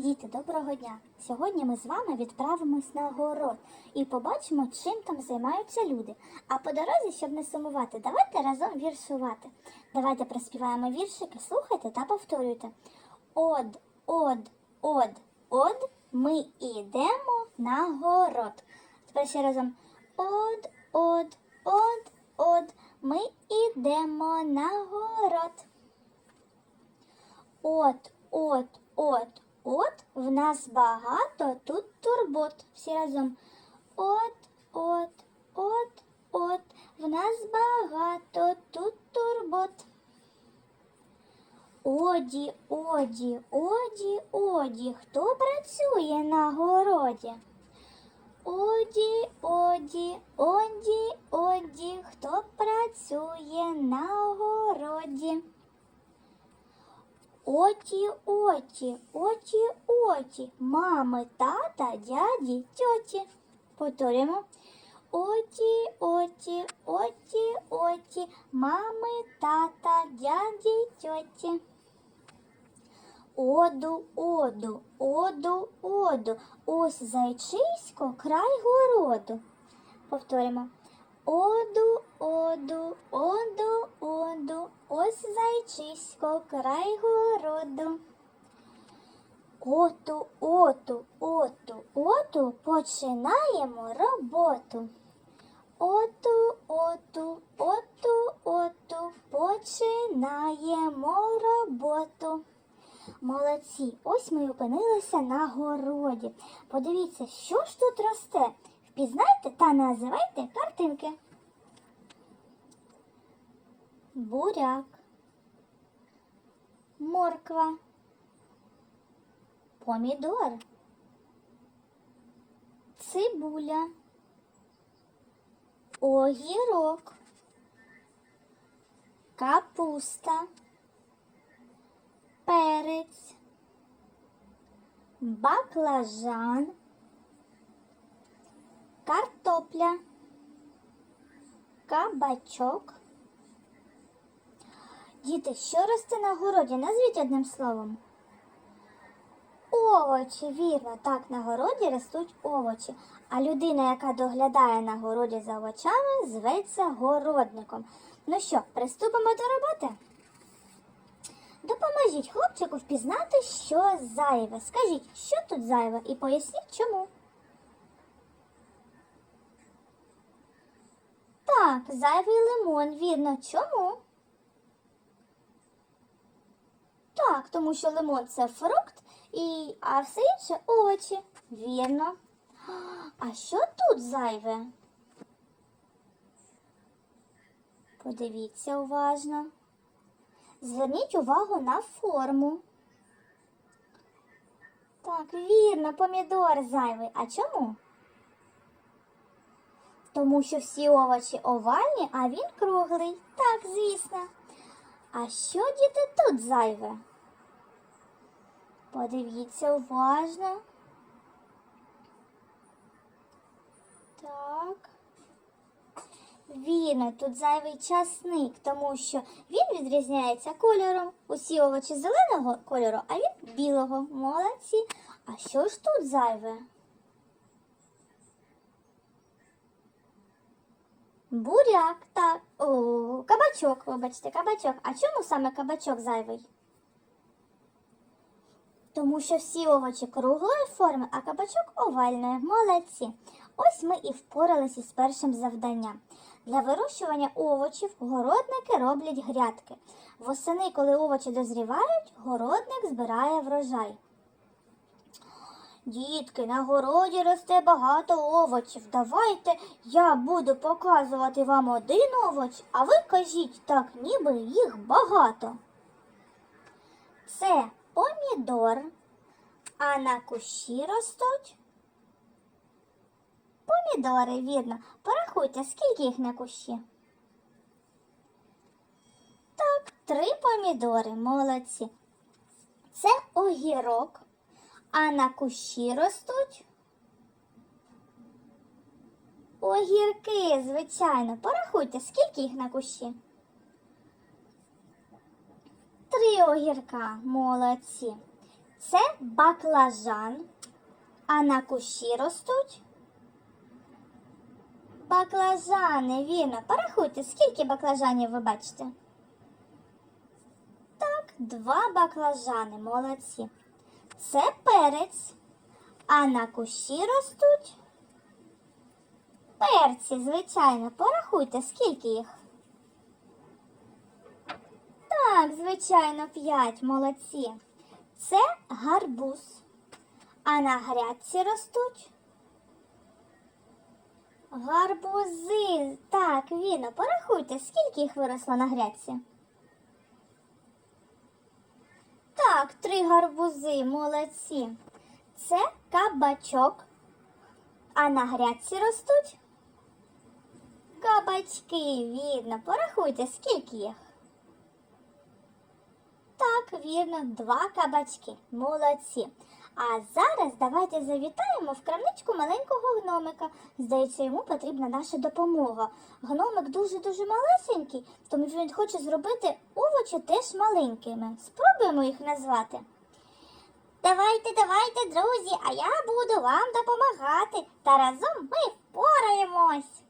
Діти, доброго дня! Сьогодні ми з вами відправимось на город і побачимо, чим там займаються люди. А по дорозі, щоб не сумувати, давайте разом віршувати. Давайте приспіваємо віршики, слухайте та повторюйте. Од, од, од, од, ми ідемо на город. Тепер ще разом. Од, од, од, од, ми ідемо на город. От, от, от, от, в нас багато тут турбот. Всі разом. От, от, от, от, в нас багато тут турбот. Оді, оді, оді, оді, хто працює на городі? Оді, оді, оді, оді, хто працює на городі? Оті, оті, оті, оті, мами, тата, дяді, тьоті. Повторюємо. Оті, оті, оті, оті, мами, тата, дяді, тьоті. Оду, оду, оду, оду, ось зайчисько край городу. Повторимо. Оду, оду, оду, оду, ось зайчисько край городу. Оту, оту, оту, оту, починаємо роботу. Оту, оту, оту, оту, починаємо роботу. Молодці, ось ми опинилися на городі. Подивіться, що ж тут росте. Впізнайте та називайте картинки. Буряк, морква, помідор, цибуля, огірок, капуста, перець, баклажан, картопля, кабачок. Діти, що росте на городі? Назвіть одним словом. Овочі, вірно, так, на городі ростуть овочі. А людина, яка доглядає на городі за овочами, зветься городником. Ну що, приступимо до роботи? Допоможіть хлопчику впізнати, що зайве. Скажіть, що тут зайве, і поясніть чому. Так, зайвий лимон, вірно. Чому? Так, тому що лимон це фрукт, і, а все інше овочі. Вірно. А що тут зайве? Подивіться уважно. Зверніть увагу на форму. Так, вірно, помідор зайвий. А чому? Тому що всі овочі овальні, а він круглий. Так, звісно. А що діти тут зайве? Подивіться уважно. Так. Вірно, тут зайвий часник, тому що він відрізняється кольором. Усі овочі зеленого кольору, а він білого. Молодці. А що ж тут зайве? Буряк, так. О, кабачок, вибачте, кабачок. А чому саме кабачок зайвий? Тому що всі овочі круглої форми, а кабачок овальної. Молодці. Ось ми і впоралися з першим завданням. Для вирощування овочів городники роблять грядки. Восени, коли овочі дозрівають, городник збирає врожай. Дітки, на городі росте багато овочів. Давайте я буду показувати вам один овоч, а ви кажіть так, ніби їх багато. Це помідор, а на кущі ростуть. Помідори, вірно. Порахуйте, скільки їх на кущі. Так, три помідори, молодці. Це огірок, а на кущі ростуть. Огірки, звичайно. Порахуйте, скільки їх на кущі. Три огірка, молодці. Це баклажан. А на кущі ростуть. Баклажани, вірно. Порахуйте, скільки баклажанів ви бачите? Так, два баклажани, молодці. Це перець. А на кущі ростуть. Перці, звичайно, порахуйте, скільки їх. Так, звичайно, п'ять, молодці. Це гарбуз. А на грядці ростуть. Гарбузи. Так, вірно, порахуйте, скільки їх виросло на грядці. Так, три гарбузи, молодці. Це кабачок. А на грядці ростуть кабачки, вірно. Порахуйте, скільки їх. Так, вірно, два кабачки. Молодці. А зараз давайте завітаємо в крамничку маленького гномика. Здається, йому потрібна наша допомога. Гномик дуже-дуже малесенький, тому він хоче зробити овочі теж маленькими. Спробуємо їх назвати. Давайте, давайте, друзі, а я буду вам допомагати. Та разом ми впораємось.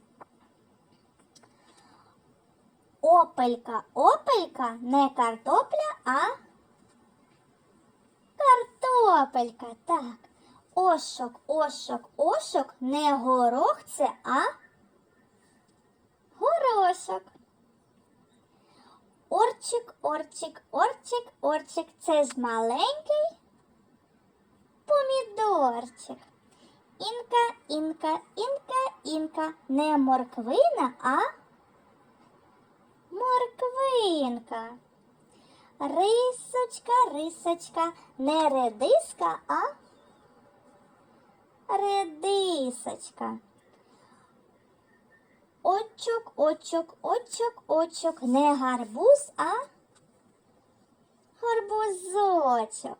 Опелька, опелька, не картопля, а картопелька. Так. Ошок, ошок, ошок, не горох це, а горошок. Орчик, орчик, орчик, орчик. Це ж маленький помідорчик. Інка, інка, інка, інка. Не морквина, а морквинка. Рисочка, рисочка, не редиска, а редисочка. Очок, очок, очок, очок, не гарбуз, а гарбузочок.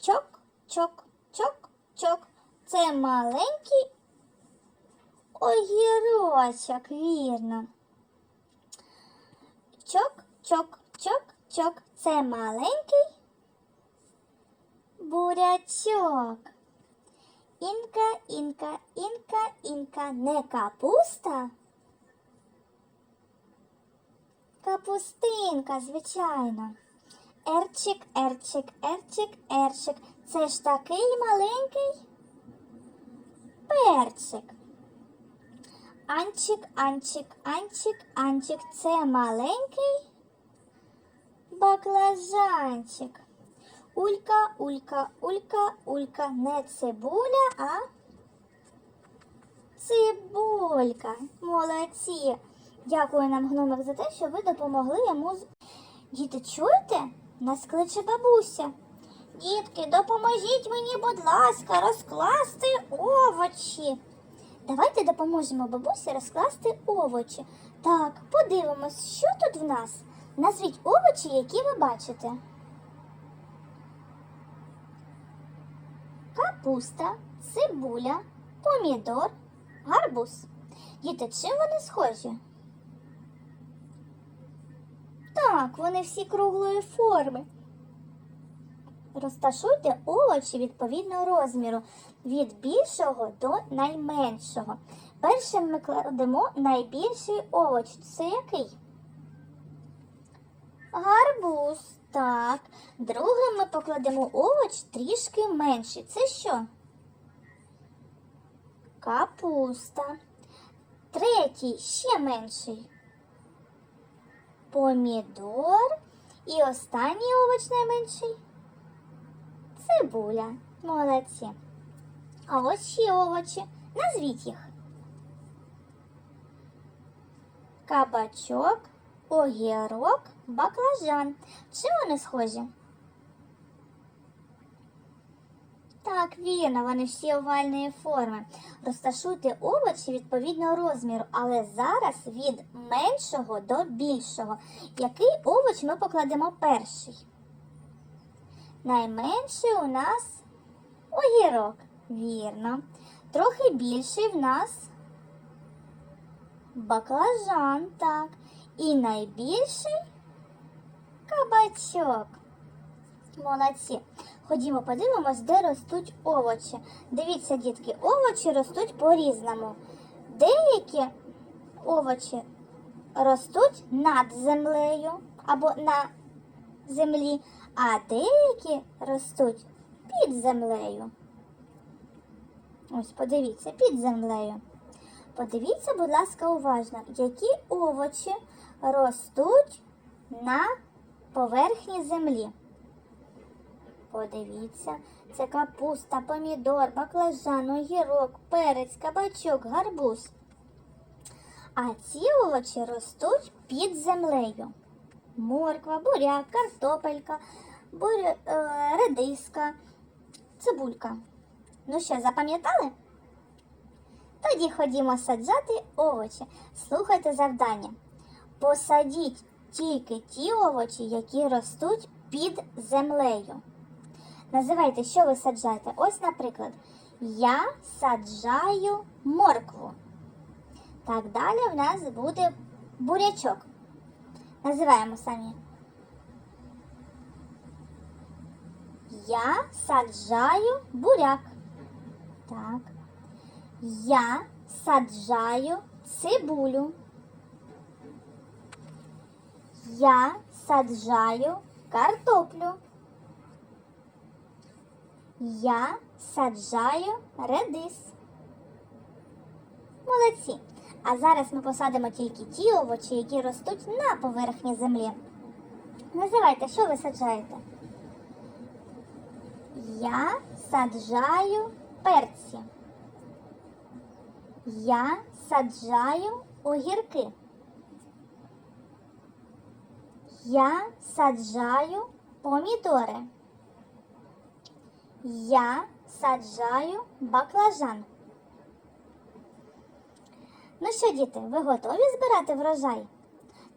Чок, чок, чок, чок. Це маленький огірочок, вірно. Чок, чок, чок, чок. Це маленький бурячок. Інка, інка, інка, інка, не капуста. Капустинка, звичайно. Ерчик, ерчик, ерчик, ерчик. Це ж такий маленький перчик. Анчик, анчик, анчик, анчик. Це маленький баклажанчик. Улька, улька, улька, улька. Не цибуля, а цибулька. Молодці. Дякую нам, гномик, за те, що ви допомогли йому. Діти, чуєте? Нас кличе бабуся. Дітки, допоможіть мені, будь ласка, розкласти овочі. Давайте допоможемо бабусі розкласти овочі. Так, подивимось, що тут в нас. Назвіть овочі, які ви бачите. Капуста, цибуля, помідор, гарбуз. Діти, чим вони схожі? Так, вони всі круглої форми. Розташуйте овочі відповідного розміру від більшого до найменшого. Першим ми кладемо найбільший овоч. Це який? Гарбуз. Так. Другим ми покладемо овоч трішки менший. Це що? Капуста. Третій ще менший. Помідор. І останній овоч найменший. Цибуля. Молодці. А ось ще овочі. Назвіть їх. Кабачок, огірок, баклажан. Чим вони схожі? Так, вірно, вони всі овальної форми. Розташуйте овочі відповідного розміру, але зараз від меншого до більшого. Який овоч ми покладемо перший? Найменший у нас огірок. Вірно. Трохи більший в нас баклажан, так. І найбільший кабачок. Молодці. Ходімо, подивимось, де ростуть овочі. Дивіться, дітки, овочі ростуть по-різному. Деякі овочі ростуть над землею або на землі, а деякі ростуть під землею. Ось подивіться, під землею. Подивіться, будь ласка, уважно, які овочі ростуть на поверхні землі. Подивіться, це капуста, помідор, баклажан, огірок, перець, кабачок, гарбуз. А ці овочі ростуть під землею. Морква, буряк, картопелька, буря, е, редиска, цибулька. Ну що, запам'ятали? Тоді ходімо саджати овочі. Слухайте завдання. Посадіть тільки ті овочі, які ростуть під землею. Називайте, що ви саджаєте. Ось, наприклад, я саджаю моркву. Так далі в нас буде бурячок. Називаємо самі. Я саджаю буряк. Так. Я саджаю цибулю. Я саджаю картоплю. Я саджаю редис. Молодці. А зараз ми посадимо тільки ті овочі, які ростуть на поверхні землі. Називайте, що ви саджаєте? Я саджаю перці. Я саджаю огірки. Я саджаю помідори. Я саджаю баклажан. Ну що, діти, ви готові збирати врожай?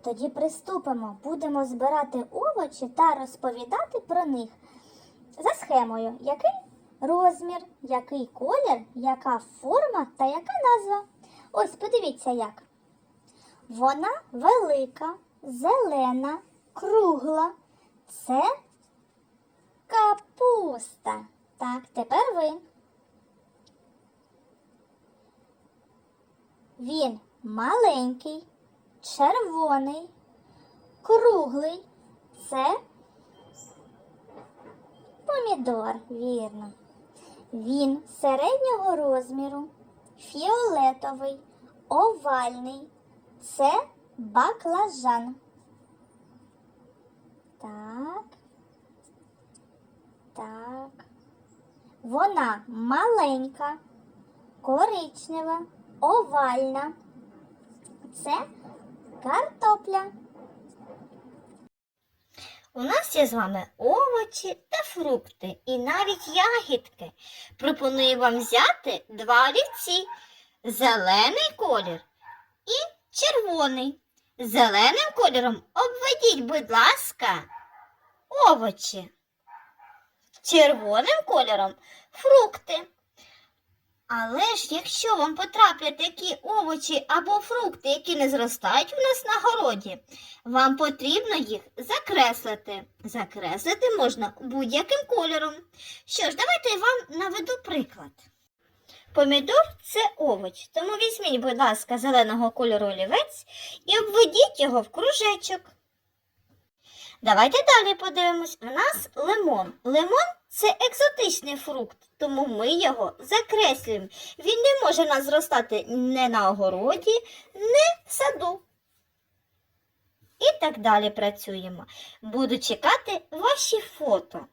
Тоді приступимо, будемо збирати овочі та розповідати про них за схемою, який розмір, який колір, яка форма та яка назва. Ось подивіться як. Вона велика, зелена, кругла. Це капуста. Так, тепер ви. Він маленький, червоний, круглий. Це помідор, вірно. Він середнього розміру, фіолетовий, овальний. Це баклажан. Так. Так. Вона маленька, коричнева, овальна. Це картопля. У нас є з вами овочі та фрукти і навіть ягідки. Пропоную вам взяти два олівці. Зелений колір і червоний. Зеленим кольором обведіть, будь ласка, овочі. Червоним кольором фрукти. Але ж якщо вам потраплять такі овочі або фрукти, які не зростають у нас на городі, вам потрібно їх закреслити. Закреслити можна будь-яким кольором. Що ж, давайте я вам наведу приклад. Помідор це овоч, тому візьміть, будь ласка, зеленого кольору олівець і обведіть його в кружечок. Давайте далі подивимось. У нас лимон. Лимон це екзотичний фрукт, тому ми його закреслюємо. Він не може у нас зростати не на огороді, не в саду. І так далі працюємо. Буду чекати ваші фото.